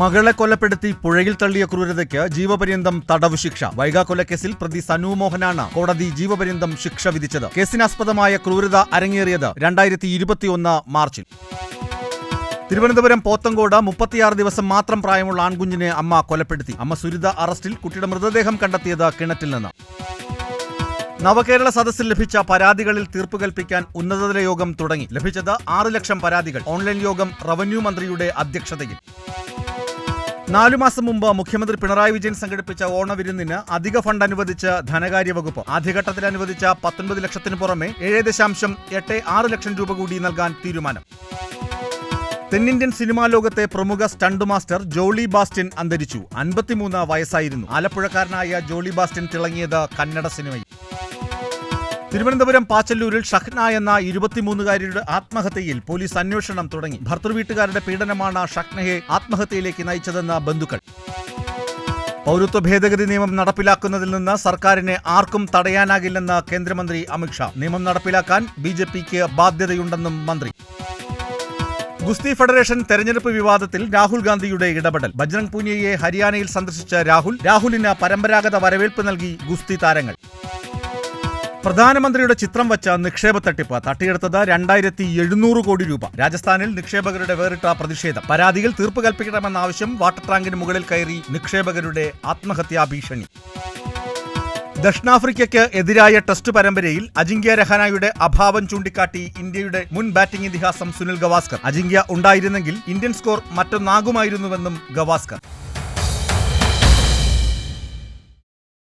മകളെ കൊലപ്പെടുത്തി പുഴയിൽ തള്ളിയ ക്രൂരതയ്ക്ക് ജീവപര്യന്തം തടവ് ശിക്ഷ. വൈകാക്കൊലക്കേസിൽ കൊലക്കേസിൽ പ്രതി സനു മോഹനാണ് കോടതി ജീവപര്യന്തം ശിക്ഷ വിധിച്ചത്. കേസിനാസ്പദമായ ക്രൂരത അരങ്ങേറിയത് രണ്ടായിരത്തി ഇരുപത്തിയൊന്ന് മാർച്ചിൽ. തിരുവനന്തപുരം പോത്തങ്കോട് മുപ്പത്തിയാറ് ദിവസം മാത്രം പ്രായമുള്ള ആൺകുഞ്ഞിനെ അമ്മ കൊലപ്പെടുത്തി. അമ്മ സുരിത അറസ്റ്റിൽ കുട്ടിയുടെ മൃതദേഹം കണ്ടെത്തിയത് കിണറ്റിൽ നിന്ന്. നവകേരള സദസ്സിൽ ലഭിച്ച പരാതികളിൽ തീർപ്പ് കൽപ്പിക്കാൻ ഉന്നതതല യോഗം തുടങ്ങി. ലഭിച്ചത് ആറ് ലക്ഷം പരാതികൾ. ഓൺലൈൻ യോഗം റവന്യൂ മന്ത്രിയുടെ അധ്യക്ഷതയിൽ. നാലു മാസം മുമ്പ് മുഖ്യമന്ത്രി പിണറായി വിജയൻ സംഘടിപ്പിച്ച ഓണവിരുന്നിന് അധിക ഫണ്ട് അനുവദിച്ച ധനകാര്യ വകുപ്പ് ആദ്യഘട്ടത്തിൽ അനുവദിച്ച പത്തൊൻപത് ലക്ഷത്തിന് പുറമെ ഏഴ് ദശാംശം എട്ട് ആറ് ലക്ഷം രൂപ കൂടി നൽകാൻ തീരുമാനം. തെന്നിന്ത്യൻ സിനിമാ ലോകത്തെ പ്രമുഖ സ്റ്റണ്ട് മാസ്റ്റർ ജോളി ബാസ്റ്റിൻ അന്തരിച്ചു. അൻപത്തിമൂന്ന് വയസ്സായിരുന്നു. ആലപ്പുഴക്കാരനായ ജോളി ബാസ്റ്റിൻ തിളങ്ങിയത് കന്നഡ സിനിമയിൽ. തിരുവനന്തപുരം പാച്ചല്ലൂരിൽ ഷഹ്ന എന്ന ഇരുപത്തിമൂന്നുകാരിയുടെ ആത്മഹത്യയിൽ പോലീസ് അന്വേഷണം തുടങ്ങി. ഭർത്തൃവീട്ടുകാരുടെ പീഡനമാണ് ഷഹ്നയെ ആത്മഹത്യയിലേക്ക് നയിച്ചതെന്ന് ബന്ധുക്കൾ. പൗരത്വ ഭേദഗതി നിയമം നടപ്പിലാക്കുന്നതിൽ നിന്ന് സർക്കാരിനെ ആർക്കും തടയാനാകില്ലെന്ന് കേന്ദ്രമന്ത്രി അമിത്ഷാ നിയമം നടപ്പിലാക്കാൻ ബി ജെ പിക്ക് ബാധ്യതയുണ്ടെന്നും മന്ത്രി. ഗുസ്തി ഫെഡറേഷൻ തെരഞ്ഞെടുപ്പ് വിവാദത്തിൽ രാഹുൽ ഗാന്ധിയുടെ ഇടപെടൽ. ബജ്രംഗ് പൂനിയയെ ഹരിയാനയിൽ സന്ദർശിച്ച രാഹുൽ രാഹുലിന് പരമ്പരാഗത വരവേൽപ്പ് നൽകി ഗുസ്തി താരങ്ങൾ. പ്രധാനമന്ത്രിയുടെ ചിത്രം വച്ച നിക്ഷേപ തട്ടിപ്പ് തട്ടിയെടുത്തത് രണ്ടായിരത്തി എഴുന്നൂറ് കോടി രൂപ. രാജസ്ഥാനിൽ നിക്ഷേപകരുടെ വേറിട്ട പ്രതിഷേധം. പരാതിയിൽ തീർപ്പ് കൽപ്പിക്കണമെന്ന ആവശ്യം വാട്ടർ ടാങ്കിന് മുകളിൽ കയറി നിക്ഷേപകരുടെ ആത്മഹത്യാ ഭീഷണി. ദക്ഷിണാഫ്രിക്കയ്ക്ക് എതിരായ ടെസ്റ്റ് പരമ്പരയിൽ അജിങ്ക്യ രഹാനയുടെ അഭാവം ചൂണ്ടിക്കാട്ടി ഇന്ത്യയുടെ മുൻ ബാറ്റിംഗ് ഇതിഹാസം സുനിൽ ഗവാസ്കർ. അജിങ്ക്യ ഉണ്ടായിരുന്നെങ്കിൽ ഇന്ത്യൻ സ്കോർ മറ്റൊന്നാകുമായിരുന്നുവെന്നും ഗവാസ്കർ.